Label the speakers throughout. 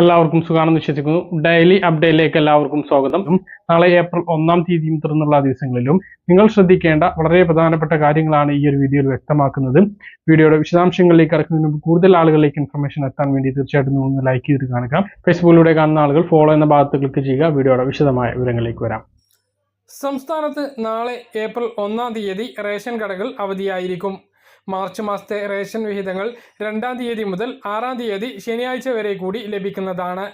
Speaker 1: എല്ലാവർക്കും സുഖാണെന്ന് വിശ്വസിക്കുന്നു. ഡെയിലി അപ്ഡേറ്റിലേക്ക് എല്ലാവർക്കും സ്വാഗതം. നാളെ ഏപ്രിൽ ഒന്നാം തീയതിയും തുടർന്നുള്ള ദിവസങ്ങളിലും നിങ്ങൾ ശ്രദ്ധിക്കേണ്ട വളരെ പ്രധാനപ്പെട്ട കാര്യങ്ങളാണ് ഈ ഒരു വീഡിയോയിൽ വ്യക്തമാക്കുന്നത്. വീഡിയോയുടെ വിശദാംശങ്ങളിലേക്ക് കടക്കുന്നതിന് മുമ്പ് കൂടുതൽ ആളുകളിലേക്ക് ഇൻഫർമേഷൻ എത്താൻ വേണ്ടി തീർച്ചയായിട്ടും ഒന്ന് ലൈക്ക് ചെയ്ത് കാണുക. ഫേസ്ബുക്കിലൂടെ കാണുന്ന ആളുകൾ ഫോളോ എന്ന ഭാഗത്ത് ക്ലിക്ക് ചെയ്യുക. വീഡിയോയുടെ വിശദമായ വിവരങ്ങളിലേക്ക് വരാം. സംസ്ഥാനത്ത് നാളെ ഏപ്രിൽ ഒന്നാം തീയതി റേഷൻ കടകൾ അവധിയായിരിക്കും. മാർച്ച് മാസത്തെ റേഷൻ വിഹിതങ്ങൾ രണ്ടാം തീയതി മുതൽ ആറാം തീയതി ശനിയാഴ്ച വരെ കൂടി ലഭിക്കുന്നതാണ്.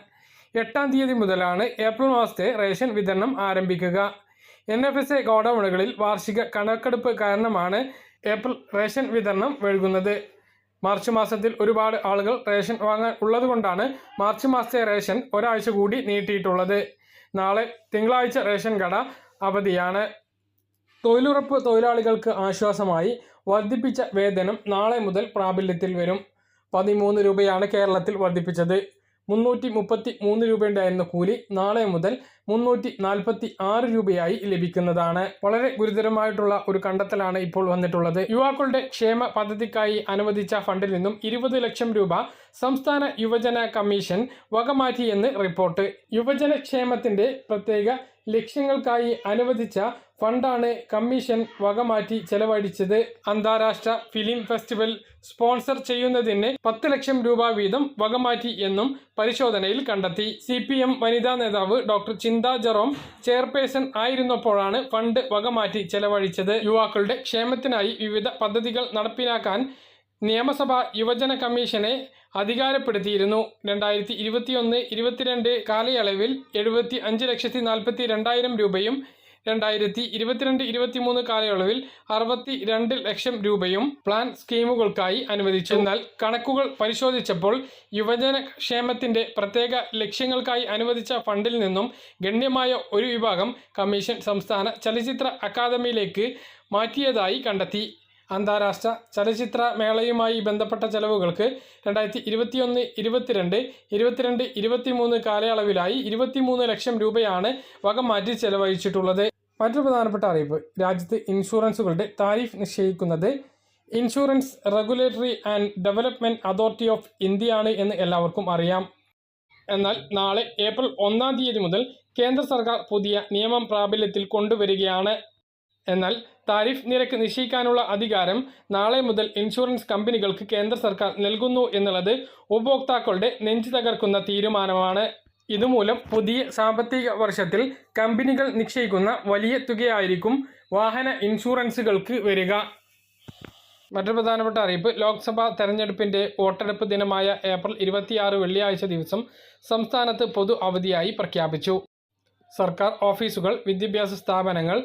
Speaker 1: എട്ടാം തീയതി മുതലാണ് ഏപ്രിൽ മാസത്തെ റേഷൻ വിതരണം ആരംഭിക്കുക. എൻ എഫ് എസ് എ ഗോഡൌണുകളിൽ വാർഷിക കണക്കെടുപ്പ് കാരണമാണ് ഏപ്രിൽ റേഷൻ വിതരണം വൈകുന്നത്. മാർച്ച് മാസത്തിൽ ഒരുപാട് ആളുകൾ റേഷൻ വാങ്ങാൻ ഉള്ളതുകൊണ്ടാണ് മാർച്ച് മാസത്തെ റേഷൻ ഒരാഴ്ച കൂടി നീട്ടിയിട്ടുള്ളത്. നാളെ തിങ്കളാഴ്ച റേഷൻ കട അവധിയാണ്. തൊഴിലുറപ്പ് തൊഴിലാളികൾക്ക് ആശ്വാസമായി വർദ്ധിപ്പിച്ച വേതനം നാളെ മുതൽ പ്രാബല്യത്തിൽ വരും. പതിമൂന്ന് രൂപയാണ് കേരളത്തിൽ വർദ്ധിപ്പിച്ചത്. മുന്നൂറ്റി മുപ്പത്തി മൂന്ന് രൂപയുണ്ടായിരുന്ന കൂലി നാളെ മുതൽ മുന്നൂറ്റി നാൽപ്പത്തി ആറ് രൂപയായി ലഭിക്കുന്നതാണ്. വളരെ ഗുരുതരമായിട്ടുള്ള ഒരു കണ്ടെത്തലാണ് ഇപ്പോൾ വന്നിട്ടുള്ളത്. യുവാക്കളുടെ ക്ഷേമ പദ്ധതിക്കായി അനുവദിച്ച ഫണ്ടിൽ നിന്നും ഇരുപത് ലക്ഷം രൂപ സംസ്ഥാന യുവജന കമ്മീഷൻ വകമാറ്റിയെന്ന് റിപ്പോർട്ട്. യുവജന ക്ഷേമത്തിന്റെ പ്രത്യേക ലക്ഷ്യങ്ങൾക്കായി അനുവദിച്ച ഫണ്ടാണ് കമ്മീഷൻ വകമാറ്റി ചെലവഴിച്ചത്. അന്താരാഷ്ട്ര ഫിലിം ഫെസ്റ്റിവൽ സ്പോൺസർ ചെയ്യുന്നതിന് പത്ത് ലക്ഷം രൂപ വീതം വകമാറ്റി എന്നും പരിശോധനയിൽ കണ്ടെത്തി. സി പി എം വനിതാ നേതാവ് ഡോക്ടർ ചിന്ത ജെറോം ചെയർപേഴ്സൺ ആയിരുന്നപ്പോഴാണ് ഫണ്ട് വകമാറ്റി ചെലവഴിച്ചത്. യുവാക്കളുടെ ക്ഷേമത്തിനായി വിവിധ പദ്ധതികൾ നടപ്പിലാക്കാൻ നിയമസഭ യുവജന കമ്മീഷനെ അധികാരപ്പെടുത്തിയിരുന്നു. രണ്ടായിരത്തി ഇരുപത്തിയൊന്ന് ഇരുപത്തിരണ്ട് കാലയളവിൽ എഴുപത്തി അഞ്ച് ലക്ഷത്തി നാൽപ്പത്തി രണ്ടായിരം രൂപയും രണ്ടായിരത്തി ഇരുപത്തിരണ്ട് ഇരുപത്തിമൂന്ന് കാലയളവിൽ അറുപത്തി രണ്ട് ലക്ഷം രൂപയും പ്ലാൻ സ്കീമുകൾക്കായി അനുവദിച്ചു. എന്നാൽ കണക്കുകൾ പരിശോധിച്ചപ്പോൾ യുവജന ക്ഷേമത്തിന്റെ പ്രത്യേക ലക്ഷ്യങ്ങൾക്കായി അനുവദിച്ച ഫണ്ടിൽ നിന്നും ഗണ്യമായ ഒരു വിഭാഗം കമ്മീഷൻ സംസ്ഥാന ചലച്ചിത്ര അക്കാദമിയിലേക്ക് മാറ്റിയതായി കണ്ടെത്തി. അന്താരാഷ്ട്ര ചലച്ചിത്ര മേളയുമായി ബന്ധപ്പെട്ട ചെലവുകൾക്ക് രണ്ടായിരത്തി ഇരുപത്തിയൊന്ന് ഇരുപത്തിരണ്ട് ഇരുപത്തിരണ്ട് ഇരുപത്തിമൂന്ന് കാലയളവിലായി ഇരുപത്തിമൂന്ന് ലക്ഷം രൂപയാണ് വകമാറ്റി ചെലവഴിച്ചിട്ടുള്ളത്. മറ്റൊരു പ്രധാനപ്പെട്ട അറിയിപ്പ്. രാജ്യത്ത് ഇൻഷുറൻസുകളുടെ താരിഫ് നിശ്ചയിക്കുന്നത് insurance regulatory and development authority of ഇന്ത്യയാണ് എന്ന് എല്ലാവർക്കും അറിയാം. എന്നാൽ നാളെ ഏപ്രിൽ ഒന്നാം തീയതി മുതൽ കേന്ദ്ര സർക്കാർ പുതിയ നിയമം പ്രാബല്യത്തിൽ കൊണ്ടുവരികയാണ്. എന്നാൽ താരിഫ് നിരക്ക് നിശ്ചയിക്കാനുള്ള അധികാരം നാളെ മുതൽ ഇൻഷുറൻസ് കമ്പനികൾക്ക് കേന്ദ്ര സർക്കാർ നൽകുന്നു എന്നുള്ളത് ഉപഭോക്താക്കളുടെ നെഞ്ചു തകർക്കുന്ന തീരുമാനമാണ്. ഇതുമൂലം പുതിയ സാമ്പത്തിക വർഷത്തിൽ കമ്പനികൾ നിശ്ചയിക്കുന്ന വലിയ തുകയായിരിക്കും വാഹന ഇൻഷുറൻസുകൾക്ക് വരിക. മറ്റൊരു പ്രധാനപ്പെട്ട അറിയിപ്പ് ലോക്സഭാ തെരഞ്ഞെടുപ്പിന്റെ വോട്ടെടുപ്പ് ദിനമായ ഏപ്രിൽ ഇരുപത്തിയാറ് വെള്ളിയാഴ്ച ദിവസം സംസ്ഥാനത്ത് പൊതു അവധിയായി പ്രഖ്യാപിച്ചു. സർക്കാർ ഓഫീസുകൾ വിദ്യാഭ്യാസ സ്ഥാപനങ്ങൾ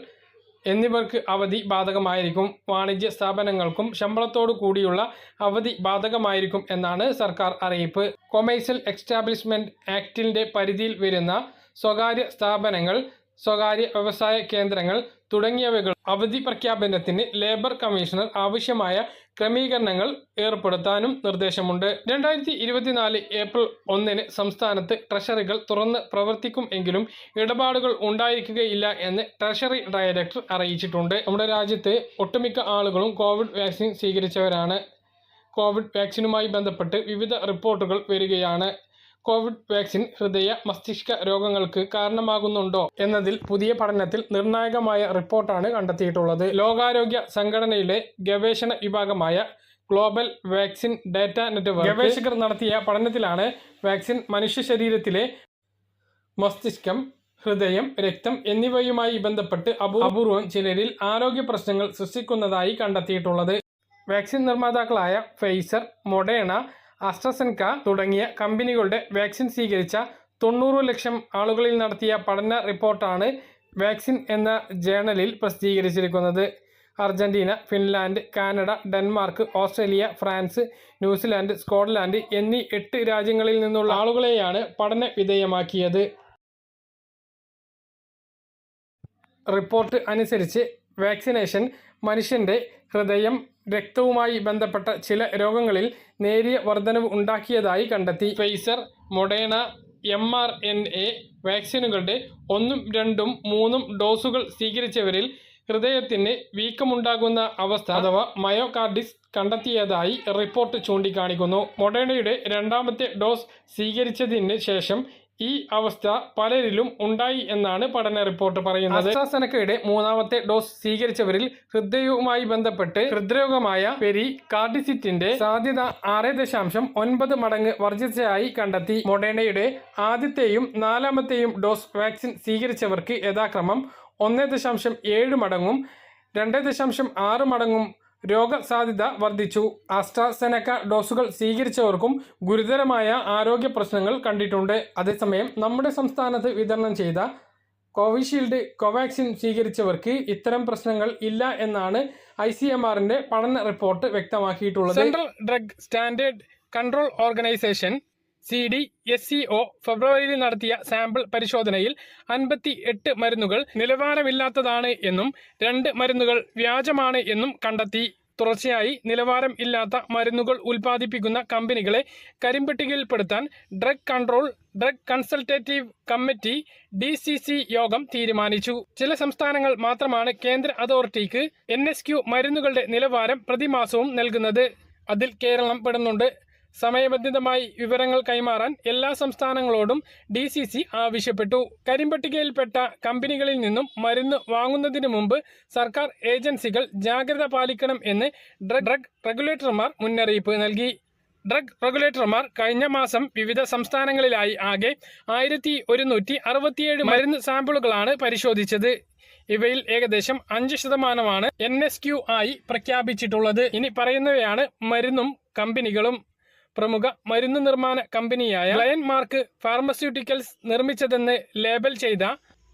Speaker 1: എന്നിവർക്ക് അവധി ബാധകമായിരിക്കും. വാണിജ്യ സ്ഥാപനങ്ങൾക്കും ശമ്പളത്തോടു കൂടിയുള്ള അവധി ബാധകമായിരിക്കും എന്നാണ് സർക്കാർ അറിയിപ്പ്. കൊമേഴ്സ്യൽ എക്സ്റ്റാബ്ലിഷ്മെന്റ് ആക്ടിന്റെ പരിധിയിൽ വരുന്ന സ്വകാര്യ സ്ഥാപനങ്ങൾ സ്വകാര്യ വ്യവസായ കേന്ദ്രങ്ങൾ തുടങ്ങിയവകൾ അവധി പ്രഖ്യാപനത്തിന് ലേബർ കമ്മീഷണർ ആവശ്യമായ ക്രമീകരണങ്ങൾ ഏർപ്പെടുത്താനും നിർദ്ദേശമുണ്ട്. രണ്ടായിരത്തി ഇരുപത്തിനാല് ഏപ്രിൽ ഒന്നിന് സംസ്ഥാനത്ത് ട്രഷറികൾ തുറന്ന് പ്രവർത്തിക്കും എങ്കിലും ഇടപാടുകൾ ഉണ്ടായിരിക്കുകയില്ല എന്ന് ട്രഷറി ഡയറക്ടർ അറിയിച്ചിട്ടുണ്ട്. നമ്മുടെ രാജ്യത്ത് ഒട്ടുമിക്ക ആളുകളും കോവിഡ് വാക്സിൻ സ്വീകരിച്ചവരാണ്. കോവിഡ് വാക്സിനുമായി ബന്ധപ്പെട്ട് വിവിധ റിപ്പോർട്ടുകൾ വരികയാണ്. കോവിഡ് വാക്സിൻ ഹൃദയ മസ്തിഷ്ക രോഗങ്ങൾക്ക് കാരണമാകുന്നുണ്ടോ എന്നതിൽ പുതിയ പഠനത്തിൽ നിർണായകമായ റിപ്പോർട്ടാണ് കണ്ടെത്തിയിട്ടുള്ളത്. ലോകാരോഗ്യ സംഘടനയിലെ ഗവേഷണ വിഭാഗമായ ഗ്ലോബൽ വാക്സിൻ ഡാറ്റ നെറ്റ്വർക്ക് ഗവേഷകർ നടത്തിയ പഠനത്തിലാണ് വാക്സിൻ മനുഷ്യ ശരീരത്തിലെ മസ്തിഷ്കം ഹൃദയം രക്തം എന്നിവയുമായി ബന്ധപ്പെട്ട് അപൂ അപൂർവം ചിലരിൽ ആരോഗ്യ പ്രശ്നങ്ങൾ സൃഷ്ടിക്കുന്നതായി കണ്ടെത്തിയിട്ടുള്ളത്. വാക്സിൻ നിർമ്മാതാക്കളായ ഫൈസർ മൊഡേണ അസ്ട്രസെൻക തുടങ്ങിയ കമ്പനികളുടെ വാക്സിൻ സ്വീകരിച്ച തൊണ്ണൂറ് ലക്ഷം ആളുകളിൽ നടത്തിയ പഠന റിപ്പോർട്ടാണ് വാക്സിൻ എന്ന ജേണലിൽ പ്രസിദ്ധീകരിച്ചിരിക്കുന്നത്. Argentina Finland Canada Denmark Australia France New Zealand Scotland എന്നീ എട്ട് രാജ്യങ്ങളിൽ നിന്നുള്ള ആളുകളെയാണ് പഠന വിധേയമാക്കിയത്. റിപ്പോർട്ട് അനുസരിച്ച് വാക്സിനേഷൻ മനുഷ്യന്റെ ഹൃദയം രക്തവുമായി ബന്ധപ്പെട്ട ചില രോഗങ്ങളിൽ നേരിയ വർധനവ് ഉണ്ടാക്കിയതായി കണ്ടെത്തി. Pfizer Moderna M R N A വാക്സിനുകളുടെ ഒന്നും രണ്ടും മൂന്നും ഡോസുകൾ സ്വീകരിച്ചവരിൽ ഹൃദയത്തിന് വീക്കമുണ്ടാകുന്ന അവസ്ഥ അഥവാ മയോകാർഡിസ് കണ്ടെത്തിയതായി റിപ്പോർട്ട് ചൂണ്ടിക്കാണിക്കുന്നു. മൊഡേണയുടെ രണ്ടാമത്തെ ഡോസ് സ്വീകരിച്ചതിന് ശേഷം ഈ അവസ്ഥ പലരിലും ഉണ്ടായി എന്നാണ് പഠന റിപ്പോർട്ട് പറയുന്നത്. അസ്ട്രാസെനക്കയുടെ മൂന്നാമത്തെ ഡോസ് സ്വീകരിച്ചവരിൽ ഹൃദയവുമായി ബന്ധപ്പെട്ട് ഹൃദ്രോഗമായ പെരി കാർഡിസിറ്റിന്റെ സാധ്യത ആറ് ദശാംശം ഒൻപത് മടങ്ങ് വർജിച്ചതായി കണ്ടെത്തി. മൊഡേണയുടെ ആദ്യത്തെയും നാലാമത്തെയും ഡോസ് വാക്സിൻ സ്വീകരിച്ചവർക്ക് യഥാക്രമം ഒന്ന് ദശാംശം ഏഴ് മടങ്ങും രണ്ട് ദശാംശം ആറ് മടങ്ങും രോഗസാധ്യത വർദ്ധിച്ചു. ആസ്ട്രാസെനക്ക ഡോസുകൾ സ്വീകരിച്ചവർക്കും ഗുരുതരമായ ആരോഗ്യ പ്രശ്നങ്ങൾ കണ്ടിട്ടുണ്ട്. അതേസമയം നമ്മുടെ സംസ്ഥാനത്ത് വിതരണം ചെയ്ത കോവിഷീൽഡ് കോവാക്സിൻ സ്വീകരിച്ചവർക്ക് ഇത്തരം പ്രശ്നങ്ങൾ ഇല്ല എന്നാണ് ഐ സി എം ആറിന്റെ പഠന report വ്യക്തമാക്കിയിട്ടുള്ളത്. Central drug standard control organisation C D S C O ഫെബ്രുവരിയിൽ നടത്തിയ സാമ്പിൾ പരിശോധനയിൽ അൻപത്തി എട്ട് മരുന്നുകൾ നിലവാരമില്ലാത്തതാണ് എന്നും രണ്ട് മരുന്നുകൾ വ്യാജമാണ് എന്നും കണ്ടെത്തി. തുടർച്ചയായി നിലവാരം ഇല്ലാത്ത മരുന്നുകൾ ഉൽപ്പാദിപ്പിക്കുന്ന കമ്പനികളെ കരിമ്പട്ടികയിൽപ്പെടുത്താൻ drug control drug consultative committee D C C യോഗം തീരുമാനിച്ചു. ചില സംസ്ഥാനങ്ങൾ മാത്രമാണ് കേന്ദ്ര അതോറിറ്റിക്ക് എൻ എസ് ക്യു മരുന്നുകളുടെ നിലവാരം പ്രതിമാസവും നൽകുന്നത്. അതിൽ കേരളം പെടുന്നുണ്ട്. സമയബന്ധിതമായി വിവരങ്ങൾ കൈമാറാൻ എല്ലാ സംസ്ഥാനങ്ങളോടും ഡി സി സി ആവശ്യപ്പെട്ടു. കരിമ്പട്ടികയിൽപ്പെട്ട കമ്പനികളിൽ നിന്നും മരുന്ന് വാങ്ങുന്നതിന് മുമ്പ് സർക്കാർ ഏജൻസികൾ ജാഗ്രത പാലിക്കണം എന്ന് ഡ്രഗ് റെഗുലേറ്റർമാർ മുന്നറിയിപ്പ് നൽകി. ഡ്രഗ് റെഗുലേറ്റർമാർ കഴിഞ്ഞ മാസം വിവിധ സംസ്ഥാനങ്ങളിലായി ആകെ ആയിരത്തി ഒരുന്നൂറ്റി അറുപത്തിയേഴ് മരുന്ന് സാമ്പിളുകളാണ് പരിശോധിച്ചത്. ഇവയിൽ ഏകദേശം അഞ്ച് ശതമാനമാണ് എൻ എസ് ക്യു ആയി പ്രഖ്യാപിച്ചിട്ടുള്ളത്. ഇനി പറയുന്നവയാണ് മരുന്നും കമ്പനികളും. പ്രമുഖ മരുന്ന് നിർമ്മാണ കമ്പനിയായ ലയൻ മാർക്ക് ഫാർമസ്യൂട്ടിക്കൽസ് നിർമ്മിച്ചതെന്ന് ലേബൽ ചെയ്ത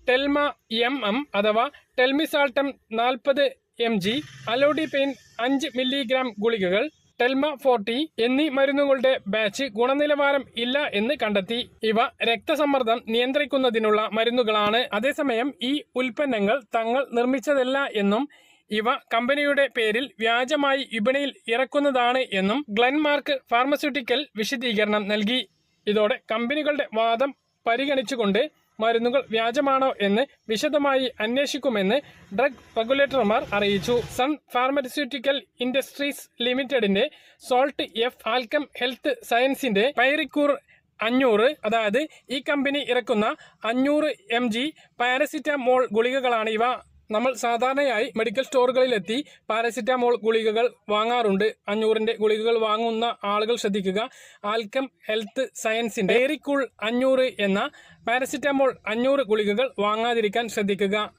Speaker 1: ടെൽമ എം എം അഥവാ ടെൽമിസാൾട്ടം നാൽപ്പത് എം ജി അലോഡിപെയിൻ അഞ്ച് മില്ലിഗ്രാം ഗുളികകൾ ടെൽമ ഫോർട്ടി എന്നീ മരുന്നുകളുടെ ബാച്ച് ഗുണനിലവാരം ഇല്ല എന്ന് കണ്ടെത്തി. ഇവ രക്തസമ്മർദ്ദം നിയന്ത്രിക്കുന്നതിനുള്ള മരുന്നുകളാണ്. അതേസമയം ഈ ഉൽപ്പന്നങ്ങൾ തങ്ങൾ നിർമ്മിച്ചതല്ല എന്നും ഇവ കമ്പനിയുടെ പേരിൽ വ്യാജമായി വിപണിയിൽ ഇറക്കുന്നതാണ് എന്നും ഗ്ലെൻമാർക്ക് ഫാർമസ്യൂട്ടിക്കൽ വിശദീകരണം നൽകി. ഇതോടെ കമ്പനികളുടെ വാദം പരിഗണിച്ചുകൊണ്ട് മരുന്നുകൾ വ്യാജമാണോ എന്ന് വിശദമായി അന്വേഷിക്കുമെന്ന് ഡ്രഗ് റെഗുലേറ്റർമാർ അറിയിച്ചു. സൺ ഫാർമസ്യൂട്ടിക്കൽ ഇൻഡസ്ട്രീസ് ലിമിറ്റഡിന്റെ സോൾട്ട് എഫ് ആൽക്കം ഹെൽത്ത് സയൻസിന്റെ പൈറിക്കൂർ അഞ്ഞൂറ് അതായത് ഈ കമ്പനി ഇറക്കുന്ന അഞ്ഞൂറ് എം ജി പാരസിറ്റമോൾ ഗുളികകളാണ് ഇവ നമ്മൾ സാധാരണയായി മെഡിക്കൽ സ്റ്റോറുകളിലെത്തി പാരസിറ്റമോൾ ഗുളികകൾ വാങ്ങാറുണ്ട്. അഞ്ഞൂറിന്റെ ഗുളികകൾ വാങ്ങുന്ന ആളുകൾ ശ്രദ്ധിക്കുക. ആൽക്കം ഹെൽത്ത് സയൻസിന്റെ ഏറിക്കുൾ അഞ്ഞൂറ് എന്ന പാരസിറ്റമോൾ അഞ്ഞൂറ് ഗുളികകൾ വാങ്ങാതിരിക്കാൻ ശ്രദ്ധിക്കുക.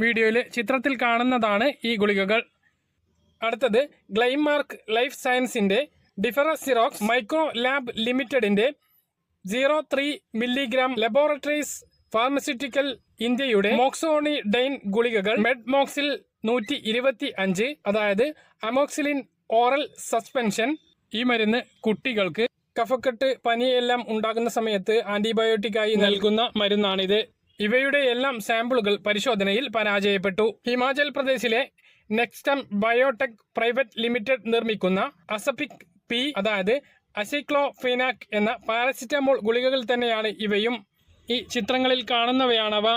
Speaker 1: വീഡിയോയിൽ ചിത്രത്തിൽ കാണുന്നതാണ് ഈ ഗുളികകൾ. അടുത്തത് ഗ്ലൈമാർക്ക് ലൈഫ് സയൻസിന്റെ ഡിഫറസിറോക്സ് മൈക്രോ ലാബ് ലിമിറ്റഡിന്റെ zero three milligram laboratories pharmaceutical ഇന്ത്യയുടെ മോക്സോണി ഡൈൻ ഗുളികകൾ മെഡ്മോക്സിൽ നൂറ്റി ഇരുപത്തി അഞ്ച് അതായത് അമോക്സിലിൻ ഓറൽ സസ്പെൻഷൻ. ഈ മരുന്ന് കുട്ടികൾക്ക് കഫക്കെട്ട് പനിയെല്ലാം ഉണ്ടാകുന്ന സമയത്ത് ആന്റിബയോട്ടിക്കായി നൽകുന്ന മരുന്നാണിത്. ഇവയുടെ എല്ലാം സാമ്പിളുകൾ പരിശോധനയിൽ പരാജയപ്പെട്ടു. ഹിമാചൽ പ്രദേശിലെ നെക്സ്റ്റം ബയോടെക് പ്രൈവറ്റ് ലിമിറ്റഡ് നിർമ്മിക്കുന്ന അസപിക് പി അതായത് അസിക്ലോഫിനാക് എന്ന പാരസിറ്റമോൾ ഗുളികകൾ തന്നെയാണ് ഇവയും. ഈ ചിത്രങ്ങളിൽ കാണുന്നവയാണവ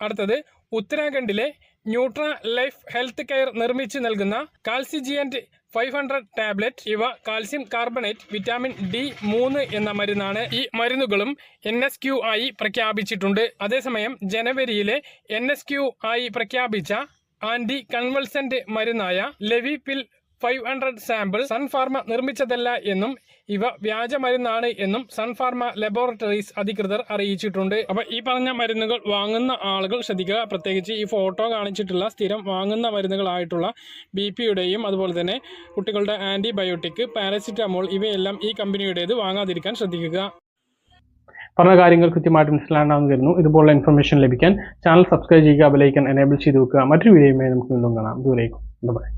Speaker 1: അടുത്തത് ഉത്തരാഖണ്ഡിലെ ന്യൂട്ര ലൈഫ് ഹെൽത്ത് കെയർ നിർമ്മിച്ച് നൽകുന്ന കാൽസിജിയന്റ് ഫൈവ് ഹൺഡ്രഡ് ടാബ്ലറ്റ്. ഇവ കാൽസ്യം കാർബണേറ്റ് വിറ്റാമിൻ ഡി മൂന്ന് എന്ന മരുന്നാണ് ഈ മരുന്നുകളും എൻ എസ് ക്യു ആയി പ്രഖ്യാപിച്ചിട്ടുണ്ട്. അതേസമയം ജനുവരിയിലെ എൻ എസ് ക്യു ആയി പ്രഖ്യാപിച്ച anti convulsant മരുന്നായ Levipil five hundred sample Sun Pharma നിർമ്മിച്ചതല്ല എന്നും ഇവ വ്യാജ മരുന്നാണ് എന്നും സൺഫാർമ ലബോറട്ടറീസ് അധികൃതർ അറിയിച്ചിട്ടുണ്ട്. അപ്പൊ ഈ പറഞ്ഞ മരുന്നുകൾ വാങ്ങുന്ന ആളുകൾ ശ്രദ്ധിക്കുക. പ്രത്യേകിച്ച് ഈ ഫോട്ടോ കാണിച്ചിട്ടുള്ള സ്ഥിരം വാങ്ങുന്ന മരുന്നുകളായിട്ടുള്ള ബി പിയുടെയും അതുപോലെ തന്നെ കുട്ടികളുടെ ആന്റിബയോട്ടിക് പാരസിറ്റമോൾ ഇവയെല്ലാം ഈ കമ്പനിയുടേത് വാങ്ങാതിരിക്കാൻ ശ്രദ്ധിക്കുക. പറഞ്ഞ കാര്യങ്ങൾ കൃത്യമായിട്ട് മനസ്സിലാണെന്ന് കരുതുന്നു ഇതുപോലുള്ള ഇൻഫർമേഷൻ ലഭിക്കാൻ ചാനൽ സബ്സ്ക്രൈബ് ചെയ്യുക ബെലൈക്കൻ എനേബിൾ ചെയ്ത് വെക്കുക. മറ്റൊരു വീഡിയോയുമായി നമുക്ക് വീണ്ടും കാണാം. ദൂരേക്കും. ബൈ